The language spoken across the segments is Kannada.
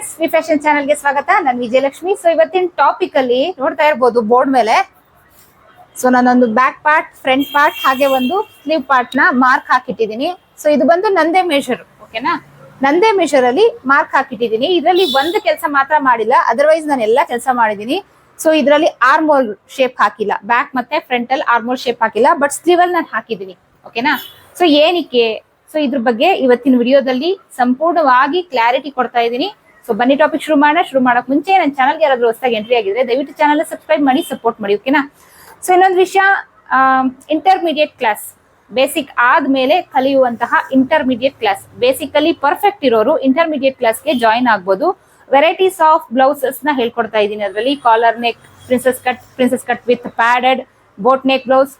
ಫ್ರೆಂಡ್ಸ್ ವಿ ಫ್ಯಾಷನ್ ಚಾನಲ್ಗೆ ಸ್ವಾಗತ. ನಾನು ವಿಜಯಲಕ್ಷ್ಮಿ. ಸೊ ಇವತ್ತಿನ ಟಾಪಿಕ್ ಅಲ್ಲಿ ನೋಡ್ತಾ ಇರ್ಬೋದು ಬೋರ್ಡ್ ಮೇಲೆ. ಸೊ ನಾನೊಂದು ಬ್ಯಾಕ್ ಪಾರ್ಟ್ ಫ್ರಂಟ್ ಪಾರ್ಟ್ ಹಾಗೆ ಒಂದು ಸ್ಲೀವ್ ಪಾರ್ಟ್ನ ಮಾರ್ಕ್ ಹಾಕಿಟ್ಟಿದ್ದೀನಿ. ಸೊ ಇದು ಬಂದು ನಂದೇ ಮೆಷರ್ ಓಕೆನಾ ನಂದೇ ಮೆಷರ್ ಅಲ್ಲಿ ಮಾರ್ಕ್ ಹಾಕಿಟ್ಟಿದ್ದೀನಿ. ಇದರಲ್ಲಿ ಒಂದು ಕೆಲಸ ಮಾತ್ರ ಮಾಡಿಲ್ಲ. ಅದರ್ವೈಸ್ ನಾನು ಎಲ್ಲ ಕೆಲಸ ಮಾಡಿದ್ದೀನಿ. ಸೊ ಇದರಲ್ಲಿ ಆರ್ಮೋಲ್ ಶೇಪ್ ಹಾಕಿಲ್ಲ. ಬ್ಯಾಕ್ ಮತ್ತೆ ಫ್ರಂಟ್ ಅಲ್ಲಿ ಆರ್ಮೋಲ್ ಶೇಪ್ ಹಾಕಿಲ್ಲ. ಬಟ್ ಸ್ಲೀವ್ ಅಲ್ಲಿ ನಾನು ಹಾಕಿದ್ದೀನಿ ಓಕೆನಾ ಸೊ ಏನಕ್ಕೆ? ಸೊ ಇದ್ರ ಬಗ್ಗೆ ಇವತ್ತಿನ ವಿಡಿಯೋದಲ್ಲಿ ಸಂಪೂರ್ಣವಾಗಿ ಕ್ಲಾರಿಟಿ ಕೊಡ್ತಾ ಇದ್ದೀನಿ. ಸೊ ಬನ್ನಿ ಟಾಪಿಕ್ ಶುರು ಮಾಡೋಣ. ಶುರು ಮಾಡಕ್ ಮುಂಚೆ ನನ್ನ ಚಾನಲ್ಗೆ ಯಾರಾದ್ರೂ ಹೊಸದಾಗಿ ಎಂಟ್ರಿ ಆಗಿದ್ರೆ ದಯವಿಟ್ಟು ಚಾನಲ್ ಸಬ್ಸ್ಕ್ರೈಬ್ ಮಾಡಿ ಸಪೋರ್ಟ್ ಮಾಡಿ ಓಕೆನಾ ಸೊ ಇನ್ನೊಂದು ವಿಷಯ ಇಂಟರ್ಮೀಡಿಯೇಟ್ ಕ್ಲಾಸ್ ಬೇಸಿಕ್ ಆದ್ಮೇಲೆ ಕಲಿಯುವಂತಹ ಇಂಟರ್ಮೀಡಿಯೇಟ್ ಕ್ಲಾಸ್ ಬೇಸಿಕಲಿ ಪರ್ಫೆಕ್ಟ್ ಇರೋರು ಇಂಟರ್ಮೀಡಿಯೇಟ್ ಕ್ಲಾಸ್ಗೆ ಜಾಯಿನ್ ಆಗ್ಬೋದು. ವೆರೈಟೀಸ್ ಆಫ್ ಬ್ಲೌಸಸ್ನ ಹೇಳ್ಕೊಡ್ತಾ ಇದ್ದೀನಿ ಅದರಲ್ಲಿ. Collar neck princess cut princess cut with padded boat neck blouse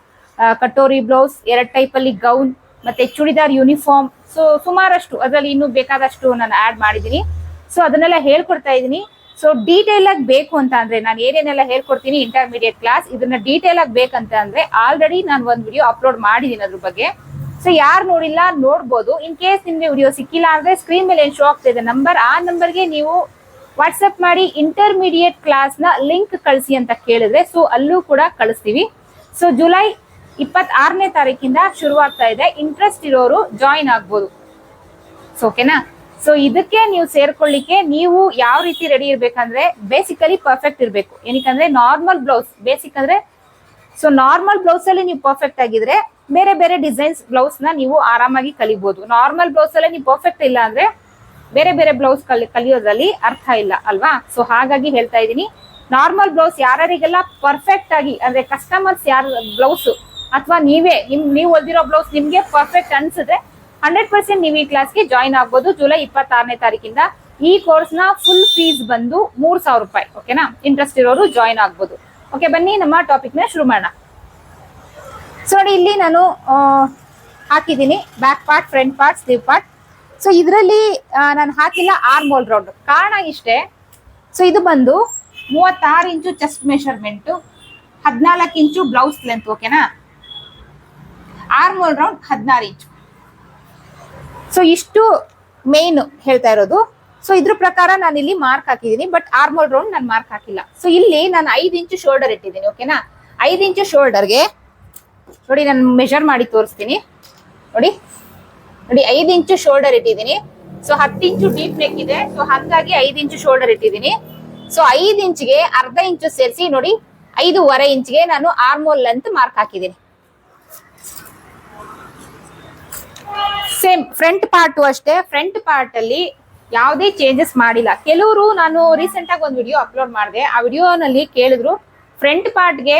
katori blouse ಎರಡು ಟೈಪ್ ಅಲ್ಲಿ ಗೌನ್ ಮತ್ತೆ ಚೂಡಿದಾರ್ ಯೂನಿಫಾರ್ಮ್ ಸೊ ಸುಮಾರಷ್ಟು, ಅದರಲ್ಲಿ ಇನ್ನೂ ಬೇಕಾದಷ್ಟು ನಾನು ಆಡ್ ಮಾಡಿದ್ದೀನಿ. ಸೊ ಅದನ್ನೆಲ್ಲ ಹೇಳ್ಕೊಡ್ತಾ ಇದ್ದೀನಿ ಸೊ ಡೀಟೇಲ್ ಆಗಿ ಬೇಕು ಅಂತ ಅಂದ್ರೆ ನಾನು ಏನೇನೆಲ್ಲ ಹೇಳ್ಕೊಡ್ತೀನಿ ಇಂಟರ್ಮೀಡಿಯೇಟ್ ಕ್ಲಾಸ್ ಇದನ್ನ ಡೀಟೇಲ್ ಆಗಿ ಬೇಕಂತ ಅಂದ್ರೆ ಆಲ್ರೆಡಿ ನಾನು ಒಂದು ವಿಡಿಯೋ ಅಪ್ಲೋಡ್ ಮಾಡಿದ್ದೀನಿ ಅದ್ರ ಬಗ್ಗೆ. ಸೊ ಯಾರು ನೋಡಿಲ್ಲ ನೋಡ್ಬೋದು. ಇನ್ ಕೇಸ್ ನಿಮ್ಗೆ ವಿಡಿಯೋ ಸಿಕ್ಕಿಲ್ಲ ಅಂದ್ರೆ ಸ್ಕ್ರೀನ್ ಮೇಲೆ ಏನು ಶೋ ಆಗ್ತಾ ಇದೆ ನಂಬರ್ ಆ ನಂಬರ್ಗೆ ನೀವು ವಾಟ್ಸಪ್ ಮಾಡಿ ಇಂಟರ್ಮೀಡಿಯೇಟ್ ಕ್ಲಾಸ್ನ ಲಿಂಕ್ ಕಳಿಸಿ ಅಂತ ಕೇಳಿದ್ರೆ ಸೊ ಅಲ್ಲೂ ಕೂಡ ಕಳಿಸ್ತೀವಿ. ಸೊ ಜುಲೈ ಇಪ್ಪತ್ತಾರನೇ ತಾರೀಕಿಂದ ಶುರುವಾಗ್ತಾ ಇದೆ. ಇಂಟ್ರೆಸ್ಟ್ ಇರೋರು ಜಾಯಿನ್ ಆಗ್ಬೋದು. ಸೊ ಓಕೆನಾ ಸೊ ಇದಕ್ಕೆ ನೀವು ಸೇರ್ಕೊಳ್ಳಿಕ್ಕೆ ನೀವು ಯಾವ ರೀತಿ ರೆಡಿ ಇರ್ಬೇಕಂದ್ರೆ ಬೇಸಿಕಲಿ ಪರ್ಫೆಕ್ಟ್ ಇರಬೇಕು. ಏನಕ್ಕಂದ್ರೆ ನಾರ್ಮಲ್ ಬ್ಲೌಸ್ ಬೇಸಿಕ್ ಅಂದ್ರೆ ಸೊ ನಾರ್ಮಲ್ ಬ್ಲೌಸ್ ಅಲ್ಲಿ ನೀವು ಪರ್ಫೆಕ್ಟ್ ಆಗಿದ್ರೆ ಬೇರೆ ಬೇರೆ ಡಿಸೈನ್ಸ್ ಬ್ಲೌಸ್ನ ನೀವು ಆರಾಮಾಗಿ ಕಲಿಬಹುದು ನಾರ್ಮಲ್ ಬ್ಲೌಸ್ ಅಲ್ಲಿ ನೀವು ಪರ್ಫೆಕ್ಟ್ ಇಲ್ಲ ಅಂದ್ರೆ ಬೇರೆ ಬೇರೆ ಬ್ಲೌಸ್ ಕಲಿ, ಕಲಿಯೋದ್ರಲ್ಲಿ ಅರ್ಥ ಇಲ್ಲ ಅಲ್ವಾ? ಸೊ ಹಾಗಾಗಿ ಹೇಳ್ತಾ ಇದ್ದೀನಿ. ನಾರ್ಮಲ್ ಬ್ಲೌಸ್ ಯಾರ್ಯಾರಿಗೆಲ್ಲ ಪರ್ಫೆಕ್ಟ್ ಆಗಿ, ಅಂದ್ರೆ ಕಸ್ಟಮರ್ಸ್ ಯಾರ ಬ್ಲೌಸ್ ಅಥವಾ ನೀವೇ, ನಿಮ್, ನೀವು ಹೊಲ್ದಿರೋ ಬ್ಲೌಸ್ ನಿಮ್ಗೆ ಪರ್ಫೆಕ್ಟ್ ಅನ್ಸಿದ್ರೆ ಹಂಡ್ರೆಡ್ ಪರ್ಸೆಂಟ್ ನೀವು ಈ ಕ್ಲಾಸ್ಗೆ ಜಾಯಿನ್ ಆಗ್ಬೋದು ಜುಲೈ ಇಪ್ಪತ್ತಾರನೇ ತಾರೀಕಿಂದ. ಈ ಕೋರ್ಸ್ನ ಫುಲ್ ಫೀಸ್ ಬಂದು ಮೂರ್ ಸಾವಿರ ರೂಪಾಯಿ ಓಕೆನಾ ಇಂಟ್ರೆಸ್ಟ್ ಇರೋರು ಜಾಯಿನ್ ಆಗ್ಬೋದು. ಓಕೆ ಬನ್ನಿ, ನಮ್ಮ ಟಾಪಿಕ್ನ ಶುರು ಮಾಡೋಣ. ಸೊ ನೋಡಿ, ಇಲ್ಲಿ ನಾನು ಹಾಕಿದ್ದೀನಿ. Back part front part sleeve part so ಇದರಲ್ಲಿ ನಾನು ಹಾಕಿಲ್ಲ ಆರ್ಮೋಲ್ ರೌಂಡ್ ಕಾರಣ ಇಷ್ಟೇ ಸೊ ಇದು ಬಂದು ಮೂವತ್ತಾರು ಇಂಚು ಚೆಸ್ಟ್ ಮೆಷರ್ಮೆಂಟು ಹದಿನಾಲ್ಕು ಇಂಚು ಬ್ಲೌಸ್ ಲೆಂತ್ ಓಕೆನಾ ಆರ್ಮೋಲ್ ರೌಂಡ್ ಹದಿನಾರು ಇಂಚು. ಸೊ ಇಷ್ಟು ಮೇನ್ ಹೇಳ್ತಾ ಇರೋದು. ಸೊ ಇದ್ರ ಪ್ರಕಾರ ನಾನು ಇಲ್ಲಿ ಮಾರ್ಕ್ ಹಾಕಿದ್ದೀನಿ ಬಟ್ ಆರ್ಮೋಲ್ ರೌಂಡ್ ನಾನು ಮಾರ್ಕ್ ಹಾಕಿಲ್ಲ. ಸೊ ಇಲ್ಲಿ ನಾನು ಐದು ಇಂಚು ಶೋಲ್ಡರ್ ಇಟ್ಟಿದ್ದೀನಿ ಓಕೆನಾ ಐದು ಇಂಚು ಶೋಲ್ಡರ್ಗೆ ನೋಡಿ ನಾನು ಮೆಷರ್ ಮಾಡಿ ತೋರಿಸ್ತೀನಿ. ನೋಡಿ ನೋಡಿ, ಐದು ಇಂಚು ಶೋಲ್ಡರ್ ಇಟ್ಟಿದ್ದೀನಿ ಸೊ ಹತ್ತು ಇಂಚು ಡೀಪ್ ನೆಕ್ ಇದೆ. ಸೊ ಹಾಗಾಗಿ ಐದು ಇಂಚು ಶೋಲ್ಡರ್ ಇಟ್ಟಿದ್ದೀನಿ ಸೊ ಐದು ಇಂಚ್ಗೆ ಅರ್ಧ ಇಂಚು ಸೇರಿಸಿ, ನೋಡಿ, ಐದೂವರೆ ಇಂಚ್ಗೆ ನಾನು ಆರ್ಮೋಲ್ ಲೆಂತ್ ಮಾರ್ಕ್ ಹಾಕಿದ್ದೀನಿ ಸೇಮ್ ಫ್ರಂಟ್ ಪಾರ್ಟ್ ಅಷ್ಟೇ. ಫ್ರಂಟ್ ಪಾರ್ಟ್ ಅಲ್ಲಿ ಯಾವುದೇ ಚೇಂಜಸ್ ಮಾಡಿಲ್ಲ. ಕೆಲವರು ನಾನು ರೀಸೆಂಟ್ ಆಗಿ ಒಂದು ವಿಡಿಯೋ ಅಪ್ಲೋಡ್ ಮಾಡಿದೆ. ಆ ವಿಡಿಯೋನಲ್ಲಿ ಕೇಳಿದ್ರು ಫ್ರಂಟ್ ಪಾರ್ಟ್ಗೆ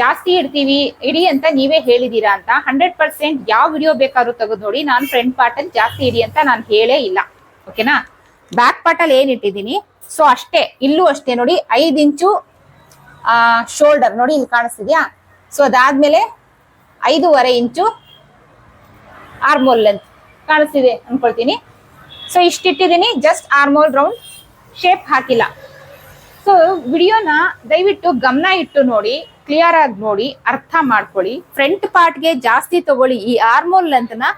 ಜಾಸ್ತಿ ಇಡ್ತೀವಿ, ಇಡಿ ಅಂತ ನೀವೇ ಹೇಳಿದೀರಾ ಅಂತ. ಹಂಡ್ರೆಡ್ ಪರ್ಸೆಂಟ್ ಯಾವ ವಿಡಿಯೋ ಬೇಕಾದ್ರೂ ತೆಗೆದು ನೋಡಿ, ನಾನು ಫ್ರಂಟ್ ಪಾರ್ಟ್ ಅಲ್ಲಿ ಜಾಸ್ತಿ ಇಡಿ ಅಂತ ನಾನು ಹೇಳೇ ಇಲ್ಲ. ಓಕೆನಾ ಬ್ಯಾಕ್ ಪಾರ್ಟ್ ಅಲ್ಲಿ ಏನ್ ಇಟ್ಟಿದ್ದೀನಿ? ಸೊ ಅಷ್ಟೇ, ಇಲ್ಲೂ ಅಷ್ಟೇ ನೋಡಿ, ಐದು ಇಂಚು ಶೋಲ್ಡರ್ ನೋಡಿ ಇಲ್ಲಿ ಕಾಣಿಸ್ತಿದ್ಯಾ? ಸೊ ಅದಾದ್ಮೇಲೆ ಐದೂವರೆ ಇಂಚು ಆರ್ಮೋಲ್ ಲೆಂತ್ ಕಾಣಿಸ್ತಿದೆ ಅನ್ಕೊಳ್ತೀನಿ. ಸೊ ಇಷ್ಟಿಟ್ಟಿದ್ದೀನಿ ಜಸ್ಟ್ ಆರ್ಮೋಲ್ ರೌಂಡ್ ಶೇಪ್ ಹಾಕಿಲ್ಲ. ಸೊ ವಿಡಿಯೋನ ದಯವಿಟ್ಟು ಗಮನ ಇಟ್ಟು ನೋಡಿ ಕ್ಲಿಯರ್ ಆಗಿ ನೋಡಿ, ಅರ್ಥ ಮಾಡ್ಕೊಳ್ಳಿ. ಫ್ರಂಟ್ ಪಾರ್ಟ್ಗೆ ಜಾಸ್ತಿ ತಗೊಳ್ಳಿ, ಈ ಆರ್ಮೋಲ್ ಲೆಂತ್ನ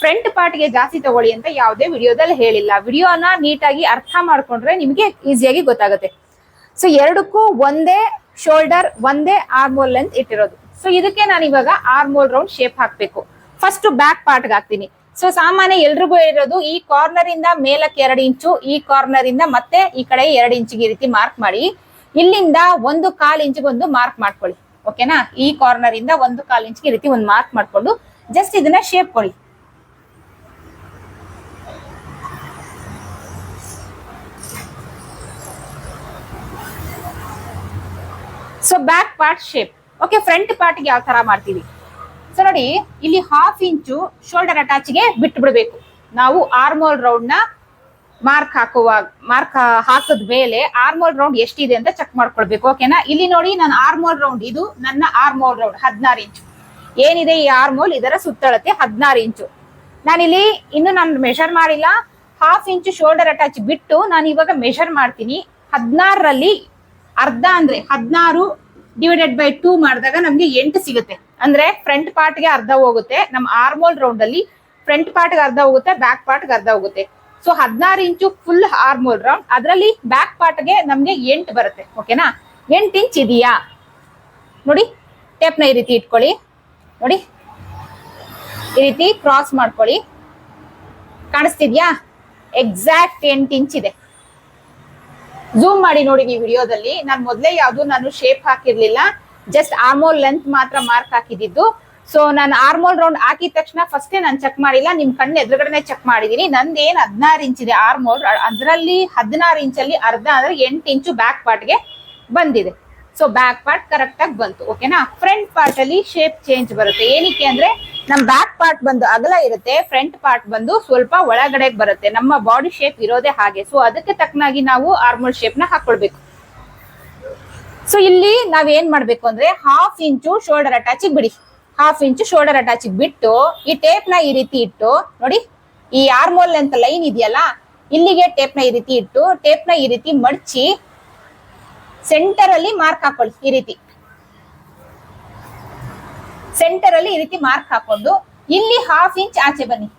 ಫ್ರಂಟ್ ಪಾರ್ಟ್ಗೆ ಜಾಸ್ತಿ ತಗೊಳ್ಳಿ ಅಂತ ಯಾವುದೇ ವಿಡಿಯೋದಲ್ಲಿ ಹೇಳಿಲ್ಲ. ವಿಡಿಯೋನ ನೀಟಾಗಿ ಅರ್ಥ ಮಾಡ್ಕೊಂಡ್ರೆ ನಿಮಗೆ ಈಸಿಯಾಗಿ ಗೊತ್ತಾಗುತ್ತೆ. ಸೊ ಎರಡಕ್ಕೂ ಒಂದೇ ಶೋಲ್ಡರ್ ಒಂದೇ ಆರ್ಮೋಲ್ ಲೆಂತ್ ಇಟ್ಟಿರೋದು. ಸೊ ಇದಕ್ಕೆ ನಾನು ಇವಾಗ ಆರ್ಮೋಲ್ ರೌಂಡ್ ಶೇಪ್ ಹಾಕ್ಬೇಕು. ಫಸ್ಟ್ ಬ್ಯಾಕ್ ಪಾರ್ಟ್ ಹಾಕ್ತೀನಿ. ಸೊ ಸಾಮಾನ್ಯ ಎಲ್ರಿಗೂ ಇರೋದು ಈ ಕಾರ್ನರ್ ಇಂದ ಮೇಲಕ್ಕೆ ಎರಡು ಇಂಚು, ಈ ಕಾರ್ನರ್ ಇಂದ ಮತ್ತೆ ಈ ಕಡೆ ಎರಡು ಇಂಚಿಗೆ ಈ ರೀತಿ ಮಾರ್ಕ್ ಮಾಡಿ. ಇಲ್ಲಿಂದ ಒಂದು ಕಾಲ್ ಇಂಚಿಗೆ ಒಂದು ಮಾರ್ಕ್ ಮಾಡ್ಕೊಳ್ಳಿ. ಓಕೆನಾ ಈ ಕಾರ್ನರ್ ಇಂದ ಒಂದು ಕಾಲ್ ಇಂಚಿಗೆ ಈ ರೀತಿ ಒಂದು ಮಾರ್ಕ್ ಮಾಡ್ಕೊಂಡು ಜಸ್ಟ್ ಇದನ್ನ ಶೇಪ್ ಕೊಡಿ. So back part shape okay front ಪಾರ್ಟ್ಗೆ ಯಾವ ತರ ಮಾಡ್ತೀವಿ? ಸೊ ನೋಡಿ, ಇಲ್ಲಿ ಹಾಫ್ ಇಂಚು ಶೋಲ್ಡರ್ ಅಟ್ಯಾಚ್ಗೆ ಬಿಟ್ಟು ಬಿಡಬೇಕು ನಾವು ಆರ್ಮೋಲ್ ರೌಂಡ್ನ ಮಾರ್ಕ್ ಹಾಕುವಾಗ ಮಾರ್ಕ್ ಹಾಕದ ಮೇಲೆ ಆರ್ಮೋಲ್ ರೌಂಡ್ ಎಷ್ಟಿದೆ ಅಂತ ಚೆಕ್ ಮಾಡ್ಕೊಳ್ಬೇಕು ಓಕೆನಾ ಇಲ್ಲಿ ನೋಡಿ ನಾನು ಆರ್ಮೋಲ್ ರೌಂಡ್ ಇದು ನನ್ನ ಆರ್ಮೋಲ್ ರೌಂಡ್ ಹದಿನಾರು ಇಂಚು ಏನಿದೆ ಈ ಆರ್ಮೋಲ್ ಇದರ ಸುತ್ತಳತೆ ಹದಿನಾರು ಇಂಚು ನಾನಿಲ್ಲಿ ಇನ್ನು ನಾನು ಮೆಷರ್ ಮಾಡಿಲ್ಲ. ಹಾಫ್ ಇಂಚು ಶೋಲ್ಡರ್ ಅಟ್ಯಾಚ್ ಬಿಟ್ಟು ನಾನು ಇವಾಗ ಮೆಷರ್ ಮಾಡ್ತೀನಿ. ಹದಿನಾರರಲ್ಲಿ ಅರ್ಧ ಅಂದ್ರೆ ಹದಿನಾರು ಡಿವೈಡೆಡ್ ಬೈ ಟೂ ಮಾಡಿದಾಗ ನಮಗೆ ಎಂಟು ಸಿಗುತ್ತೆ. ಅಂದ್ರೆ ಫ್ರಂಟ್ ಪಾರ್ಟ್ಗೆ ಅರ್ಧ ಹೋಗುತ್ತೆ. ನಮ್ಮ ಆರ್ಮೋಲ್ ರೌಂಡ್ ಅಲ್ಲಿ ಫ್ರಂಟ್ ಪಾರ್ಟ್ಗೆ ಅರ್ಧ ಹೋಗುತ್ತೆ ಬ್ಯಾಕ್ ಪಾರ್ಟ್ಗೆ ಅರ್ಧ ಹೋಗುತ್ತೆ. ಸೊ ಹದಿನಾರು ಇಂಚು ಫುಲ್ ಆರ್ಮೋಲ್ ರೌಂಡ್ ಅದರಲ್ಲಿ ಬ್ಯಾಕ್ ಪಾರ್ಟ್ಗೆ ನಮ್ಗೆ ಎಂಟು ಬರುತ್ತೆ. ಓಕೆನಾ ಎಂಟು ಇಂಚ್ ಇದೆಯಾ? ನೋಡಿ ಟೇಪ್ನ ಈ ರೀತಿ ಇಟ್ಕೊಳ್ಳಿ. ನೋಡಿ, ಈ ರೀತಿ ಕ್ರಾಸ್ ಮಾಡ್ಕೊಳ್ಳಿ. ಕಾಣಿಸ್ತಿದ್ಯಾ? ಎಕ್ಸಾಕ್ಟ್ ಎಂಟು ಇಂಚ್ ಇದೆ. ಝೂಮ್ ಮಾಡಿ ನೋಡಿ ನೀವು ವಿಡಿಯೋದಲ್ಲಿ. ನಾನು ಮೊದಲೇ ಯಾವುದು ನಾನು ಶೇಪ್ ಹಾಕಿರ್ಲಿಲ್ಲ. ಜಸ್ಟ್ ಆರ್ಮೋಲ್ ಲೆಂತ್ ಮಾತ್ರ ಮಾರ್ಕ್ ಹಾಕಿದ್ದು. ಸೊ ನಾನು ಆರ್ಮೋಲ್ ರೌಂಡ್ ಹಾಕಿದ ತಕ್ಷಣ ಫಸ್ಟೇ ನಾನು ಚೆಕ್ ಮಾಡಿಲ್ಲ. ನಿಮ್ ಕಣ್ಣು ಎದುರುಗಡೆ ಚೆಕ್ ಮಾಡಿದೀನಿ. ನಂದೇನ್ ಹದಿನಾರು ಇಂಚ್ ಇದೆ ಆರ್ಮೋಲ್. ಅದರಲ್ಲಿ ಹದಿನಾರು ಇಂಚಲ್ಲಿ ಅರ್ಧ ಅಂದ್ರೆ ಎಂಟು ಇಂಚು ಬ್ಯಾಕ್ ಪಾರ್ಟ್ಗೆ ಬಂದಿದೆ. ಸೊ ಬ್ಯಾಕ್ ಪಾರ್ಟ್ ಕರೆಕ್ಟ್ ಆಗಿ ಬಂತು. ಓಕೆನಾ ಫ್ರಂಟ್ ಪಾರ್ಟ್ ಅಲ್ಲಿ ಶೇಪ್ ಚೇಂಜ್ ಬರುತ್ತೆ. ಏನಕ್ಕೆ ಅಂದ್ರೆ ನಮ್ ಬ್ಯಾಕ್ ಪಾರ್ಟ್ ಬಂದು ಅಗಲ ಇರುತ್ತೆ ಫ್ರಂಟ್ ಪಾರ್ಟ್ ಬಂದು ಸ್ವಲ್ಪ ಒಳಗಡೆಗೆ ಬರುತ್ತೆ. ನಮ್ಮ ಬಾಡಿ ಶೇಪ್ ಇರೋದೇ ಹಾಗೆ. ಸೊ ಅದಕ್ಕೆ ತಕ್ಕನಾಗಿ ನಾವು ಆರ್ಮೋಲ್ ಶೇಪ್ನ ಹಾಕೊಳ್ಬೇಕು. ಸೊ ಇಲ್ಲಿ ನಾವ್ ಏನ್ ಮಾಡ್ಬೇಕು ಅಂದ್ರೆ ಹಾಫ್ ಇಂಚು ಶೋಲ್ಡರ್ ಅಟ್ಯಾಚಿಗೆ ಬಿಡಿ. ಹಾಫ್ ಇಂಚು ಶೋಲ್ಡರ್ ಅಟ್ಯಾಚಿಗೆ ಬಿಟ್ಟು ಈ ಟೇಪ್ನ ಈ ರೀತಿ ಇಟ್ಟು, ನೋಡಿ, ಈ ಆರ್ಮೋಲ್ ಅಂತ ಲೈನ್ ಇದೆಯಲ್ಲ, ಇಲ್ಲಿಗೆ ಟೇಪ್ನ ಈ ರೀತಿ ಇಟ್ಟು ಟೇಪ್ನ ಈ ರೀತಿ ಮಡಚಿ ಸೆಂಟರ್ ಅಲ್ಲಿ ಮಾರ್ಕ್ ಹಾಕೊಳ್ಳಿ, ಈ ರೀತಿ. ಸೆಂಟರ್ ಅಲ್ಲಿ ಈ ರೀತಿ ಮಾರ್ಕ್ ಹಾಕೊಂಡು, ಇಲ್ಲಿ ಹಾಫ್ ಇಂಚ್ ಆಚೆ ಬನ್ನಿ.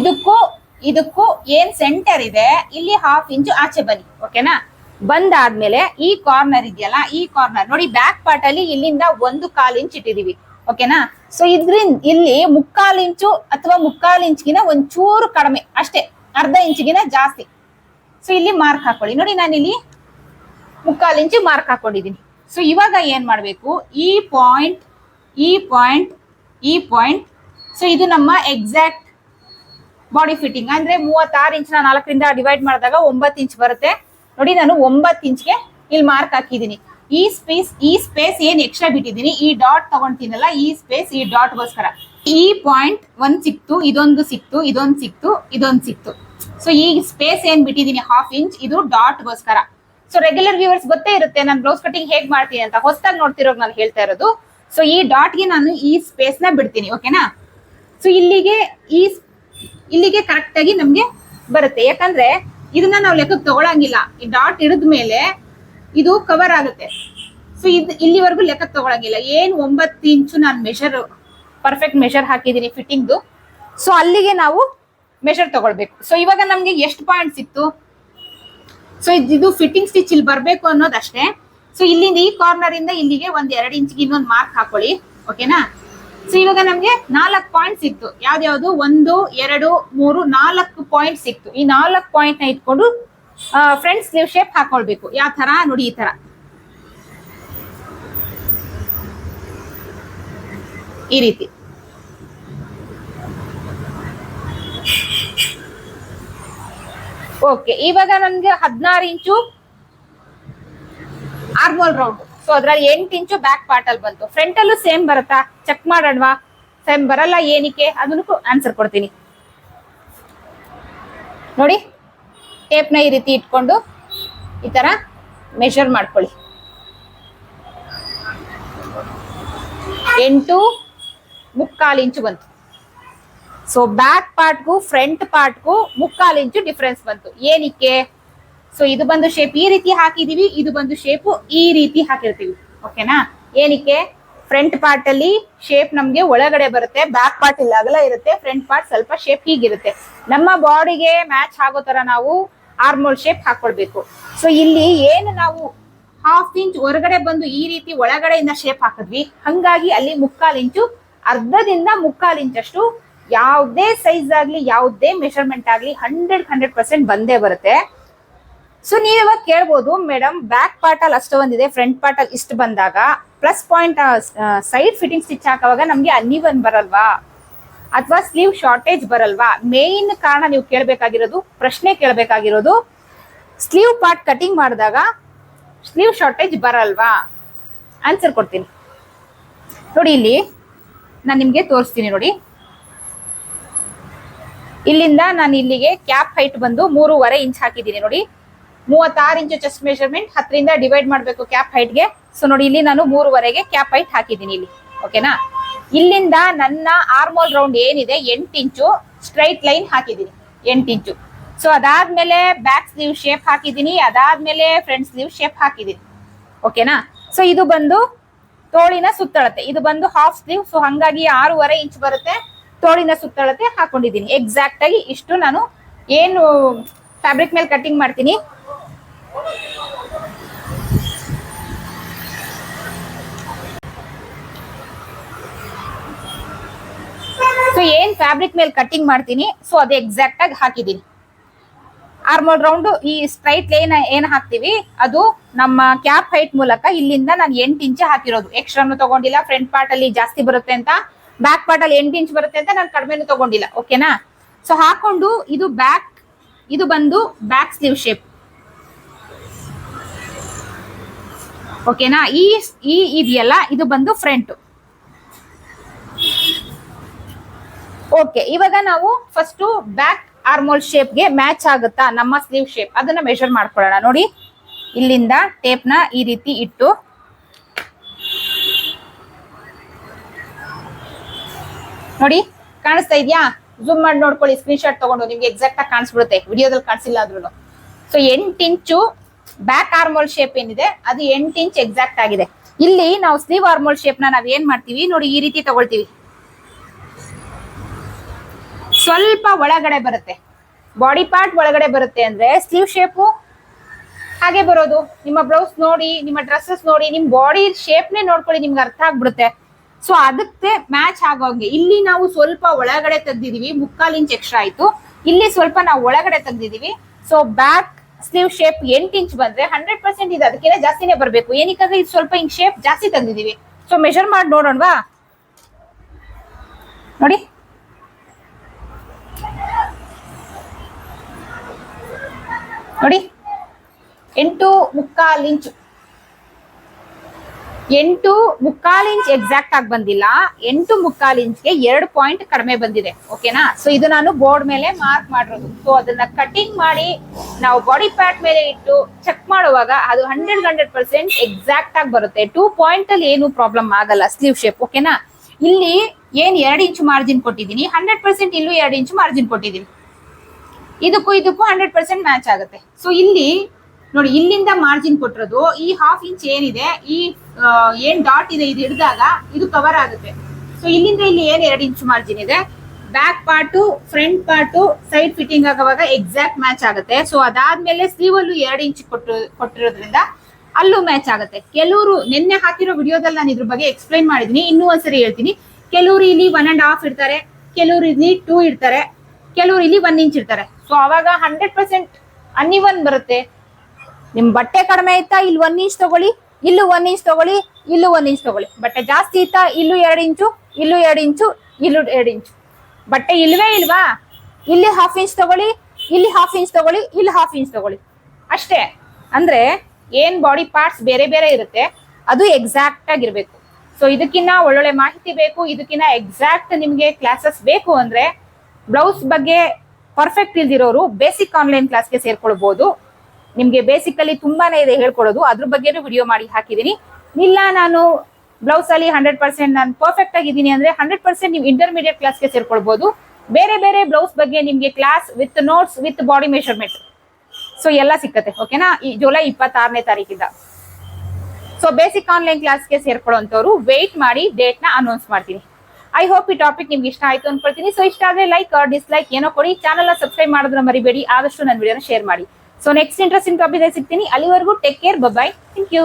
ಇದಕ್ಕೂ ಇದಕ್ಕೂ ಏನ್ ಸೆಂಟರ್ ಇದೆ, ಇಲ್ಲಿ ಹಾಫ್ ಇಂಚು ಆಚೆ ಬನ್ನಿ ಓಕೆನಾ ಬಂದಾದ್ಮೇಲೆ ಈ ಕಾರ್ನರ್ ಇದೆಯಲ್ಲ, ಈ ಕಾರ್ನರ್ ನೋಡಿ ಬ್ಯಾಕ್ ಪಾರ್ಟ್ ಅಲ್ಲಿ ಇಲ್ಲಿಂದ ಒಂದು ಕಾಲ್ ಇಂಚ್ ಇಟ್ಟಿದೀವಿ. ಓಕೆನಾ ಸೊ ಇದ್ರಿಂದ ಇಲ್ಲಿ ಮುಕ್ಕಾಲ್ ಇಂಚು ಅಥವಾ ಮುಕ್ಕಾಲ್ ಇಂಚ್ಗಿನ ಒಂಚೂರು ಕಡಿಮೆ, ಅಷ್ಟೇ, ಅರ್ಧ ಇಂಚ್ಗಿನ ಜಾಸ್ತಿ. ಸೊ ಇಲ್ಲಿ ಮಾರ್ಕ್ ಹಾಕೊಳ್ಳಿ. ನೋಡಿ ನಾನು ಇಲ್ಲಿ ಮುಕ್ಕಾಲ್ ಇಂಚು ಮಾರ್ಕ್ ಹಾಕೊಂಡಿದೀನಿ ಸೊ ಇವಾಗ ಏನ್ ಮಾಡಬೇಕು? ಈ ಪಾಯಿಂಟ್ ಈ ಪಾಯಿಂಟ್ ಈ ಪಾಯಿಂಟ್ ಸೊ ಇದು ನಮ್ಮ ಎಕ್ಸಾಕ್ಟ್ ಬಾಡಿ ಫಿಟ್ಟಿಂಗ್ ಅಂದ್ರೆ ಮೂವತ್ತಾರು ಇಂಚ್ ನಾಲ್ಕರಿಂದ ಡಿವೈಡ್ ಮಾಡಿದಾಗ ಒಂಬತ್ತು ಇಂಚ್ ಬರುತ್ತೆ. ನೋಡಿ, ನಾನು ಒಂಬತ್ತು ಇಂಚ್ಗೆ ಇಲ್ಲಿ ಮಾರ್ಕ್ ಹಾಕಿದ್ದೀನಿ. ಈ ಸ್ಪೇಸ್ ಈ ಸ್ಪೇಸ್ ಏನ್ ಎಕ್ಸ್ಟ್ರಾ ಬಿಟ್ಟಿದ್ದೀನಿ? ಈ ಡಾಟ್ ತಗೊಂತೀನಲ್ಲ, ಈ ಸ್ಪೇಸ್ ಈ ಡಾಟ್ಗೋಸ್ಕರ ಈ ಪಾಯಿಂಟ್ ಒಂದ್ ಸಿಕ್ತು, ಇದೊಂದು ಸಿಕ್ತು ಇದೊಂದು ಸಿಕ್ತು ಇದೊಂದು ಸಿಕ್ತು. ಸೊ ಈ ಸ್ಪೇಸ್ ಏನ್ ಬಿಟ್ಟಿದ್ದೀನಿ? ಹಾಫ್ ಇಂಚ್ ಇದು ಡಾಟ್ಗೋಸ್ಕರ ಸೊ ರೆಗ್ಯುಲರ್ ವ್ಯೂವರ್ಸ್ ಗೊತ್ತೇ ಇರುತ್ತೆ, ನಾನು ಬ್ಲೌಸ್ ಕಟಿಂಗ್ ಹೇಗ್ ಮಾಡ್ತೀನಿ ಅಂತ. ಹೊಸದಾಗಿ ನೋಡ್ತಿರೋ ನಾನು ಹೇಳ್ತಾ ಇರೋದು. ಸೊ ಈ ಡಾಟ್ಗೆ ನಾನು ಈ ಸ್ಪೇಸ್ನ ಬಿಡ್ತೀನಿ ಓಕೆನಾ ಸೊ ಇಲ್ಲಿಗೆ ಈ, ಇಲ್ಲಿಗೆ ಕರೆಕ್ಟ್ ಆಗಿ ನಮ್ಗೆ ಬರುತ್ತೆ. ಯಾಕಂದ್ರೆ ಇದನ್ನ ನಾವು ಲೆಕ್ಕಕ್ಕೆ ತಗೊಳಂಗಿಲ್ಲ. ಈ ಡಾಟ್ ಹಿಡಿದ ಮೇಲೆ ಇದು ಕವರ್ ಆಗುತ್ತೆ. ಸೊ ಇದು ಇಲ್ಲಿವರೆಗೂ ಲೆಕ್ಕಕ್ಕೆ ತಗೊಳಂಗಿಲ್ಲ. ಏನ್ ಒಂಬತ್ತು ಇಂಚು ನಾನು ಮೆಷರ್ ಪರ್ಫೆಕ್ಟ್ ಮೆಷರ್ ಹಾಕಿದೀನಿ ಫಿಟ್ಟಿಂಗ್ದು ಸೊ ಅಲ್ಲಿಗೆ ನಾವು ಮೆಷರ್ ತಗೊಳ್ಬೇಕು. ಸೊ ಇವಾಗ ನಮಗೆ ಎಷ್ಟು ಪಾಯಿಂಟ್ ಇತ್ತು? ಸೊ ಇದು ಫಿಟ್ಟಿಂಗ್ ಸ್ಟಿಚ್ ಇಲ್ಲಿ ಬರ್ಬೇಕು ಅನ್ನೋದಷ್ಟೇ. ಸೊ ಇಲ್ಲಿಂದ ಈ ಕಾರ್ನರ್ ಇಂದ ಇಲ್ಲಿಗೆ ಒಂದ್ ಎರಡು ಇಂಚ್ಗೆ ಇನ್ನೊಂದು ಮಾರ್ಕ್ ಹಾಕೊಳ್ಳಿ. ಓಕೆನಾ ಸೊ ಇವಾಗ ನಮ್ಗೆ ನಾಲ್ಕು ಪಾಯಿಂಟ್ ಸಿಕ್ತು ಯಾವ್ದ್ಯಾವ್ದು? ಒಂದು, ಎರಡು, ಮೂರು, ನಾಲ್ಕು ಪಾಯಿಂಟ್ ಸಿಕ್ತು ಈ ನಾಲ್ಕು ಪಾಯಿಂಟ್ನ ಇಟ್ಕೊಂಡು ಫ್ರೆಂಡ್ಸ್ ನೀವು ಶೇಪ್ ಹಾಕೊಳ್ಬೇಕು. ಯಾವ ತರ ನೋಡಿ, ಈ ತರ ಈ ರೀತಿ. ಓಕೆ ಇವಾಗ ನನ್ಗೆ ಹದಿನಾರು ಇಂಚು ಆರ್ಮೋಲ್ ರೌಂಡ್ ಸೊ ಅದ್ರಲ್ಲಿ ಎಂಟು ಇಂಚು ಬ್ಯಾಕ್ ಪಾರ್ಟ್ ಅಲ್ಲಿ ಬಂತು. ಫ್ರಂಟ್ ಅಲ್ಲೂ ಸೇಮ್ ಬರುತ್ತಾ? ಚೆಕ್ ಮಾಡೋಣವಾ? ಸೇಮ್ ಬರಲ್ಲ ಏನಕ್ಕೆ? ಅದನ್ನಕ್ಕೂ ಆನ್ಸರ್ ಕೊಡ್ತೀನಿ. ನೋಡಿ ಟೇಪ್ನ ಈ ರೀತಿ ಇಟ್ಕೊಂಡು ಈ ತರ ಮೆಷರ್ ಮಾಡ್ಕೊಳ್ಳಿ. ಎಂಟು ಮುಕ್ಕಾಲು ಇಂಚು ಬಂತು. ಸೊ ಬ್ಯಾಕ್ ಪಾರ್ಟ್ಗೂ ಫ್ರಂಟ್ ಪಾರ್ಟ್ಗೂ ಮುಕ್ಕಾಲು ಇಂಚು ಡಿಫ್ರೆನ್ಸ್ ಬಂತು. ಏನಕ್ಕೆ? ಸೊ ಇದು ಬಂದು ಶೇಪ್ ಈ ರೀತಿ ಹಾಕಿದೀವಿ, ಇದು ಬಂದು ಶೇಪ್ ಈ ರೀತಿ ಹಾಕಿರ್ತೀವಿ. ಓಕೆನಾ ಏನಕ್ಕೆ? ಫ್ರಂಟ್ ಪಾರ್ಟ್ ಅಲ್ಲಿ ಶೇಪ್ ನಮ್ಗೆ ಒಳಗಡೆ ಬರುತ್ತೆ ಬ್ಯಾಕ್ ಪಾರ್ಟ್ ಇಲ್ಲ ಅಗಲ ಇರುತ್ತೆ ಫ್ರಂಟ್ ಪಾರ್ಟ್ ಸ್ವಲ್ಪ ಶೇಪ್ ಹೀಗಿರುತ್ತೆ. ನಮ್ಮ ಬಾಡಿಗೆ ಮ್ಯಾಚ್ ಆಗೋ ತರ ನಾವು ಆರ್ಮೋಲ್ ಶೇಪ್ ಹಾಕೊಳ್ಬೇಕು. ಸೊ ಇಲ್ಲಿ ಏನು ನಾವು ಹಾಫ್ ಇಂಚ್ ಹೊರಗಡೆ ಬಂದು ಈ ರೀತಿ ಒಳಗಡೆಯಿಂದ ಶೇಪ್ ಹಾಕಿದ್ವಿ, ಹಂಗಾಗಿ ಅಲ್ಲಿ ಮುಕ್ಕಾಲ್ ಇಂಚು ಅರ್ಧದಿಂದ ಮುಕ್ಕಾಲ್ ಇಂಚಷ್ಟು ಯಾವುದೇ ಸೈಜ್ ಆಗ್ಲಿ, ಯಾವುದೇ ಮೆಷರ್ಮೆಂಟ್ ಆಗ್ಲಿ ಹಂಡ್ರೆಡ್ ಹಂಡ್ರೆಡ್ ಪರ್ಸೆಂಟ್ ಬಂದೇ ಬರುತ್ತೆ. ಸೊ ನೀವಿವಾಗ ಕೇಳ್ಬೋದು ಮೇಡಮ್ ಬ್ಯಾಕ್ ಪಾರ್ಟ್ ಅಲ್ಲಿ ಅಷ್ಟೊಂದಿದೆ ಫ್ರಂಟ್ ಪಾರ್ಟ್ ಅಲ್ಲಿ ಇಷ್ಟು ಬಂದಾಗ. Plus point side fitting stitch ಹಾಕುವಾಗ ನಮ್ಗೆ ಅನ್ನಿವನ್ ಬರಲ್ವಾ? ಅಥವಾ ಸ್ಲೀವ್ ಶಾರ್ಟೇಜ್ ಬರಲ್ವಾ? ಮೇನ್ ಕಾರಣ ನೀವು ಕೇಳಬೇಕಾಗಿರೋದು, ಪ್ರಶ್ನೆ ಕೇಳಬೇಕಾಗಿರೋದು ಸ್ಲೀವ್ ಪಾರ್ಟ್ ಕಟಿಂಗ್ ಮಾಡಿದಾಗ ಸ್ಲೀವ್ ಶಾರ್ಟೇಜ್ ಬರಲ್ವಾ? ಆನ್ಸರ್ ಕೊಡ್ತೀನಿ. ನೋಡಿ ಇಲ್ಲಿ, ನಾನು ನಿಮಗೆ ತೋರಿಸ್ತೀನಿ ನೋಡಿ. ಇಲ್ಲಿಂದ ನಾನು ಇಲ್ಲಿಗೆ ಕ್ಯಾಪ್ ಹೈಟ್ ಬಂದು ಮೂರುವರೆ ಇಂಚ್ ಹಾಕಿದ್ದೀನಿ ನೋಡಿ. ಮೂವತ್ತಾರು ಇಂಚು ಚೆಸ್ಟ್ ಮೆಷರ್ಮೆಂಟ್ ಹತ್ತರಿಂದ ಡಿವೈಡ್ ಮಾಡಬೇಕು ಕ್ಯಾಪ್ ಹೈಟ್ಗೆ ಸೊ ನೋಡಿ, ಇಲ್ಲಿ ನಾನು ಮೂರುವರೆಗೆ ಕ್ಯಾಪ್ ಹೈಟ್ ಹಾಕಿದ್ದೀನಿ ಇಲ್ಲಿ. ಓಕೆನಾ ಇಲ್ಲಿಂದ ನನ್ನ ಆರ್ಮೋಲ್ ರೌಂಡ್ ಏನಿದೆ? ಎಂಟು ಇಂಚು ಸ್ಟ್ರೈಟ್ ಲೈನ್ ಹಾಕಿದ್ದೀನಿ. ಎಂಟು ಇಂಚು ಸೊ ಅದಾದ್ಮೇಲೆ ಬ್ಯಾಕ್ ಸ್ಲೀವ್ ಶೇಪ್ ಹಾಕಿದ್ದೀನಿ. ಅದಾದ್ಮೇಲೆ ಫ್ರಂಟ್ ಸ್ಲೀವ್ ಶೇಪ್ ಹಾಕಿದ್ದೀನಿ. ಓಕೆನಾ ಸೊ ಇದು ಬಂದು ತೋಳಿನ ಸುತ್ತಳತೆ. ಇದು ಬಂದು ಹಾಫ್ ಸ್ಲೀವ್ ಸೊ ಹಂಗಾಗಿ ಆರೂವರೆ ಇಂಚ್ ಬರುತ್ತೆ. ತೋಳಿನ ಸುತ್ತಳತೆ ಹಾಕೊಂಡಿದ್ದೀನಿ. ಎಕ್ಸಾಕ್ಟ್ ಆಗಿ ಇಷ್ಟು ನಾನು ಏನು ಫ್ಯಾಬ್ರಿಕ್ ಮೇಲೆ ಕಟ್ಟಿಂಗ್ ಮಾಡ್ತೀನಿ ಸೊ ಏನ್ ಫ್ಯಾಬ್ರಿಕ್ ಮೇಲೆ ಕಟ್ಟಿಂಗ್ ಮಾಡ್ತೀನಿ ಸೊ ಅದು ಎಕ್ಸಾಕ್ಟ್ ಆಗಿ ಹಾಕಿದೀನಿ. ಆರ್ಮೋಲ್ ರೌಂಡ್ ಈ ಸ್ಟ್ರೈಟ್ ಲೈನ್ ಏನ್ ಹಾಕ್ತಿವಿ, ಅದು ನಮ್ಮ ಕ್ಯಾಪ್ ಹೈಟ್ ಮೂಲಕ ಇಲ್ಲಿಂದ ನಾನು ಎಂಟು ಇಂಚ್ ಹಾಕಿರೋದು. ಎಕ್ಸ್ಟ್ರಾನು ತಗೊಂಡಿಲ್ಲ ಫ್ರಂಟ್ ಪಾರ್ಟ್ ಅಲ್ಲಿ ಜಾಸ್ತಿ ಬರುತ್ತೆ ಅಂತ. ಬ್ಯಾಕ್ ಪಾರ್ಟ್ ಅಲ್ಲಿ ಎಂಟು ಇಂಚ್ ಬರುತ್ತೆ ಅಂತ ನಾನು ಕಡಿಮೆನೂ ತಗೊಂಡಿಲ್ಲ ಓಕೆನಾ ಸೊ ಹಾಕೊಂಡು ಇದು ಬ್ಯಾಕ್ ಇದು ಬಂದು ಬ್ಯಾಕ್ ಸ್ಲೀವ್ ಶೇಪ್ ಓಕೆನಾ ಈ ಈ ಇದೆಯಲ್ಲ, ಇದು ಬಂದು ಫ್ರಂಟ್ ಓಕೆ ಇವಾಗ ನಾವು ಫಸ್ಟ್ ಬ್ಯಾಕ್ ಆರ್ಮೋಲ್ ಶೇಪ್ಗೆ ಮ್ಯಾಚ್ ಆಗುತ್ತಾ? ನಮ್ಮ ಸ್ಲೀವ್ ಶೇಪ್ ಅದನ್ನ ಮೆಷರ್ ಮಾಡ್ಕೊಳ್ಳೋಣ. ನೋಡಿ, ಇಲ್ಲಿಂದ ಟೇಪ್ನ ಈ ರೀತಿ ಇಟ್ಟು. ನೋಡಿ, ಕಾಣಿಸ್ತಾ ಇದೆಯಾ? ಜೂಮ್ ಮಾಡಿ ನೋಡ್ಕೊಳ್ಳಿ ಸ್ಕ್ರೀನ್ ಶಾಟ್ ತಗೊಂಡು ನಿಮ್ಗೆ ಎಕ್ಸಾಕ್ಟ್ ಆಗಿ ಕಾಣಿಸ್ಬಿಡುತ್ತೆ. ವಿಡಿಯೋದಲ್ಲಿ ಕಾಣಿಸಿಲ್ಲ ಆದ್ರೂ ಸೊ ಎಂಟು ಇಂಚು ಬ್ಯಾಕ್ ಆರ್ಮೋಲ್ ಶೇಪ್ ಏನಿದೆ, ಅದು ಎಂಟು ಇಂಚ್ ಎಕ್ಸಾಕ್ಟ್ ಆಗಿದೆ. ಇಲ್ಲಿ ನಾವು ಸ್ಲೀವ್ ಆರ್ಮೋಲ್ ಶೇಪ್ನ ನಾವ್ ಏನ್ ಮಾಡ್ತೀವಿ? ನೋಡಿ, ಈ ರೀತಿ ತಗೊಳ್ತೀವಿ. ಸ್ವಲ್ಪ ಒಳಗಡೆ ಬರುತ್ತೆ. ಬಾಡಿ ಪಾರ್ಟ್ ಒಳಗಡೆ ಬರುತ್ತೆ ಅಂದ್ರೆ ಸ್ಲೀವ್ ಶೇಪು ಹಾಗೆ ಬರೋದು. ನಿಮ್ಮ ಬ್ಲೌಸ್ ನೋಡಿ, ನಿಮ್ಮ ಡ್ರೆಸ್ಸಸ್ ನೋಡಿ, ನಿಮ್ ಬಾಡಿ ಶೇಪ್ನೇ ನೋಡ್ಕೊಳ್ಳಿ, ನಿಮ್ಗೆ ಅರ್ಥ ಆಗ್ಬಿಡುತ್ತೆ. ಸೊ ಅದಕ್ಕೆ ಮ್ಯಾಚ್ ಆಗೋಂಗೆ ಇಲ್ಲಿ ನಾವು ಸ್ವಲ್ಪ ಒಳಗಡೆ ತೆಗ್ದಿದೀವಿ, ಮುಕ್ಕಾಲ್ ಇಂಚ್ ಎಕ್ಸ್ಟ್ರಾ ಆಯ್ತು. ಇಲ್ಲಿ ಸ್ವಲ್ಪ ನಾವು ಒಳಗಡೆ ತೆಗ್ದಿದೀವಿ. ಸೊ ಬ್ಯಾಕ್ ಸ್ಲೀವ್ ಶೇಪ್ ಎಂಟು ಇಂಚ್ ಬಂದ್ರೆ ಹಂಡ್ರೆಡ್ ಪರ್ಸೆಂಟ್ ಇದೆ. ಅದಕ್ಕಿಂತ ಜಾಸ್ತಿನೇ ಬರಬೇಕು. ಏನಕ್ಕಂದ್ರೆ ಇದು ಸ್ವಲ್ಪ ಹಿಂಗ್ ಶೇಪ್ ಜಾಸ್ತಿ ತೆಗ್ದಿದೀವಿ ಸೊ ಮೆಷರ್ ಮಾಡಿ ನೋಡೋಣವಾ? ನೋಡಿ. ನೋಡಿ. ಎಂಟು ಮುಕ್ಕಾಲ್ ಇಂಚು. ಎಂಟು ಮುಕ್ಕಾಲ್ ಇಂಚ್ ಎಕ್ಸಾಕ್ಟ್ ಆಗಿ ಬಂದಿಲ್ಲ. ಎಂಟು ಮುಕ್ಕಾಲ್ ಇಂಚ್ಗೆ ಎರಡು ಪಾಯಿಂಟ್ ಕಡಿಮೆ ಬಂದಿದೆ. ಓಕೆನಾ ಸೊ ಇದು ನಾನು ಬೋರ್ಡ್ ಮೇಲೆ ಮಾರ್ಕ್ ಮಾಡಿರೋದು. ಸೊ ಅದನ್ನ ಕಟಿಂಗ್ ಮಾಡಿ ನಾವು ಬಾಡಿ ಪ್ಯಾಟ್ ಮೇಲೆ ಇಟ್ಟು ಚೆಕ್ ಮಾಡುವಾಗ ಅದು ಹಂಡ್ರೆಡ್ ಹಂಡ್ರೆಡ್ ಪರ್ಸೆಂಟ್ ಎಕ್ಸಾಕ್ಟ್ ಆಗಿ ಬರುತ್ತೆ. ಟೂ ಪಾಯಿಂಟ್ ಅಲ್ಲಿ ಏನು ಪ್ರಾಬ್ಲಮ್ ಆಗಲ್ಲ ಸ್ಲೀವ್ ಶೇಪ್ ಓಕೆನಾ ಇಲ್ಲಿ ಏನು ಎರಡು ಇಂಚು ಮಾರ್ಜಿನ್ ಕೊಟ್ಟಿದ್ದೀನಿ ಹಂಡ್ರೆಡ್ ಪರ್ಸೆಂಟ್ ಇಲ್ಲೂ ಎರಡು ಇಂಚು ಮಾರ್ಜಿನ್ ಕೊಟ್ಟಿದ್ದೀನಿ. ಇದಕ್ಕೂ ಇದಕ್ಕೂ ಹಂಡ್ರೆಡ್ ಪರ್ಸೆಂಟ್ ಮ್ಯಾಚ್ ಆಗುತ್ತೆ. ಸೊ ಇಲ್ಲಿ, ನೋಡಿ, ಇಲ್ಲಿಂದ ಮಾರ್ಜಿನ್ ಕೊಟ್ಟಿರೋದು, ಈ ಹಾಫ್ ಇಂಚ್ ಏನಿದೆ ಈ ಏನ್ ಡಾಟ್ ಇದೆ, ಇದು ಹಿಡಿದಾಗ ಇದು ಕವರ್ ಆಗುತ್ತೆ. ಸೊ ಇಲ್ಲಿಂದ ಇಲ್ಲಿ ಏನ್ ಎರಡು ಇಂಚ್ ಮಾರ್ಜಿನ್ ಇದೆ? Back part front part side fitting ಆಗುವಾಗ ಎಕ್ಸಾಕ್ಟ್ ಮ್ಯಾಚ್ ಆಗುತ್ತೆ. ಸೊ ಅದಾದ್ಮೇಲೆ ಸ್ಲೀವ್ ಅಲ್ಲೂ ಎರಡು ಇಂಚ್ ಕೊಟ್ಟು, ಕೊಟ್ಟಿರೋದ್ರಿಂದ ಅಲ್ಲೂ ಮ್ಯಾಚ್ ಆಗುತ್ತೆ. ಕೆಲವರು, ನಿನ್ನೆ ಹಾಕಿರೋ ವಿಡಿಯೋದಲ್ಲಿ ನಾನು ಇದ್ರ ಬಗ್ಗೆ ಎಕ್ಸ್ಪ್ಲೈನ್ ಮಾಡಿದೀನಿ, ಇನ್ನೂ ಒಂದ್ಸರಿ ಹೇಳ್ತೀನಿ. ಕೆಲವರು ಇಲ್ಲಿ ಒನ್ ಅಂಡ್ ಹಾಫ್ ಇರ್ತಾರೆ ಕೆಲವರು ಇಲ್ಲಿ ಟೂ ಇರ್ತಾರೆ ಕೆಲವರು ಇಲ್ಲಿ ಒನ್ ಇಂಚ್ ಇರ್ತಾರೆ ಸೊ ಅವಾಗ ಹಂಡ್ರೆಡ್ ಪರ್ಸೆಂಟ್ ಅನ್ಇವನ್ ಬರುತ್ತೆ. ನಿಮ್ ಬಟ್ಟೆ ಕಡಿಮೆ ಆಯ್ತಾ, ಇಲ್ಲಿ ಒನ್ ಇಂಚ್ ತಗೊಳ್ಳಿ, ಇಲ್ಲೂ ಒನ್ ಇಂಚ್ ತಗೊಳ್ಳಿ, ಇಲ್ಲೂ ಒನ್ ಇಂಚ್ ತಗೊಳ್ಳಿ. ಬಟ್ಟೆ ಜಾಸ್ತಿ ಇತ್ತಾ, ಇಲ್ಲೂ ಎರಡು ಇಂಚು ಇಲ್ಲೂ ಎರಡು ಇಂಚು ಇಲ್ಲೂ ಎರಡು ಇಂಚು ಬಟ್ಟೆ ಇಲ್ವೇ ಇಲ್ವಾ? ಇಲ್ಲಿ ಹಾಫ್ ಇಂಚ್ ತಗೊಳ್ಳಿ, ಇಲ್ಲಿ ಹಾಫ್ ಇಂಚ್ ತಗೊಳ್ಳಿ, ಇಲ್ಲಿ ಹಾಫ್ ಇಂಚ್ ತಗೊಳ್ಳಿ. ಅಷ್ಟೇ. ಅಂದ್ರೆ ಏನ್ ಬಾಡಿ ಪಾರ್ಟ್ಸ್ ಬೇರೆ ಬೇರೆ ಇರುತ್ತೆ, ಅದು ಎಕ್ಸಾಕ್ಟ್ ಆಗಿರ್ಬೇಕು. ಸೊ ಇದಕ್ಕಿನ್ನ ಒಳ್ಳೊಳ್ಳೆ ಮಾಹಿತಿ ಬೇಕು, ಇದಕ್ಕಿನ್ನ ಎಕ್ಸಾಕ್ಟ್ ನಿಮ್ಗೆ ಕ್ಲಾಸಸ್ ಬೇಕು ಅಂದ್ರೆ ಬ್ಲೌಸ್ ಬಗ್ಗೆ ಪರ್ಫೆಕ್ಟ್ ಇಲ್ದಿರೋರು ಬೇಸಿಕ್ ಆನ್ಲೈನ್ ಕ್ಲಾಸ್ಗೆ ಸೇರ್ಕೊಳ್ಬಹುದು ನಿಮ್ಗೆ ಬೇಸಿಕಲಿ ತುಂಬಾನೇ ಇದೆ ಹೇಳ್ಕೊಡೋದು. ಅದ್ರ ಬಗ್ಗೆನೂ ವಿಡಿಯೋ ಮಾಡಿ ಹಾಕಿದೀನಿ. ಇಲ್ಲ, ನಾನು ಬ್ಲೌಸ್ ಅಲ್ಲಿ ಹಂಡ್ರೆಡ್ ಪರ್ಸೆಂಟ್ ನಾನು ಪರ್ಫೆಕ್ಟ್ ಆಗಿದ್ದೀನಿ ಅಂದ್ರೆ ಹಂಡ್ರೆಡ್ ಪರ್ಸೆಂಟ್ ನೀವು ಇಂಟರ್ಮೀಡಿಯೇಟ್ ಕ್ಲಾಸ್ಗೆ ಸೇರ್ಕೊಳ್ಬಹುದು ಬೇರೆ ಬೇರೆ ಬ್ಲೌಸ್ ಬಗ್ಗೆ ನಿಮ್ಗೆ class with notes with body measurement so ಎಲ್ಲ ಸಿಕ್ಕತ್ತೆ ಓಕೆನಾ ಈ ಜುಲೈ ಇಪ್ಪತ್ತಾರನೇ ತಾರೀಕಿಂದ. ಸೊ ಬೇಸಿಕ್ ಆನ್ಲೈನ್ ಕ್ಲಾಸ್ಗೆ ಸೇರ್ಕೊಳ್ಳೋ ವೇಟ್ ಮಾಡಿ ಡೇಟ್ನ ಅನೌನ್ಸ್ ಮಾಡ್ತೀನಿ. ಐ ಹೋಪ್ ಈ ಟಾಪಿಕ್ ನಿಮ್ಗೆ ಇಷ್ಟ ಆಯ್ತು ಅನ್ಕೊಳ್ತೀನಿ. ಸೊ ಇಷ್ಟ ಆದ್ರೆ ಲೈಕ್ ಡಿಸ್ಲೈಕ್ ಏನೋ ಕೊಡಿ. ಚಾನಲ್ ಸಬ್ಸ್ಕ್ರೈಬ್ ಮಾಡಿದ್ರೆ ಮರಿಬೇಡಿ. ಆದಷ್ಟು ನನ್ನ ವಿಡಿಯೋನ ಶೇರ್ ಮಾಡಿ. ಸೊ ನೆಕ್ಸ್ಟ್ ಇಂಟ್ರೆಸ್ಟಿಂಗ್ ಟಾಪಿಕ್ ಸಿಗ್ತೀನಿ. ಅಲ್ಲಿವರೆಗೂ take care bye thank you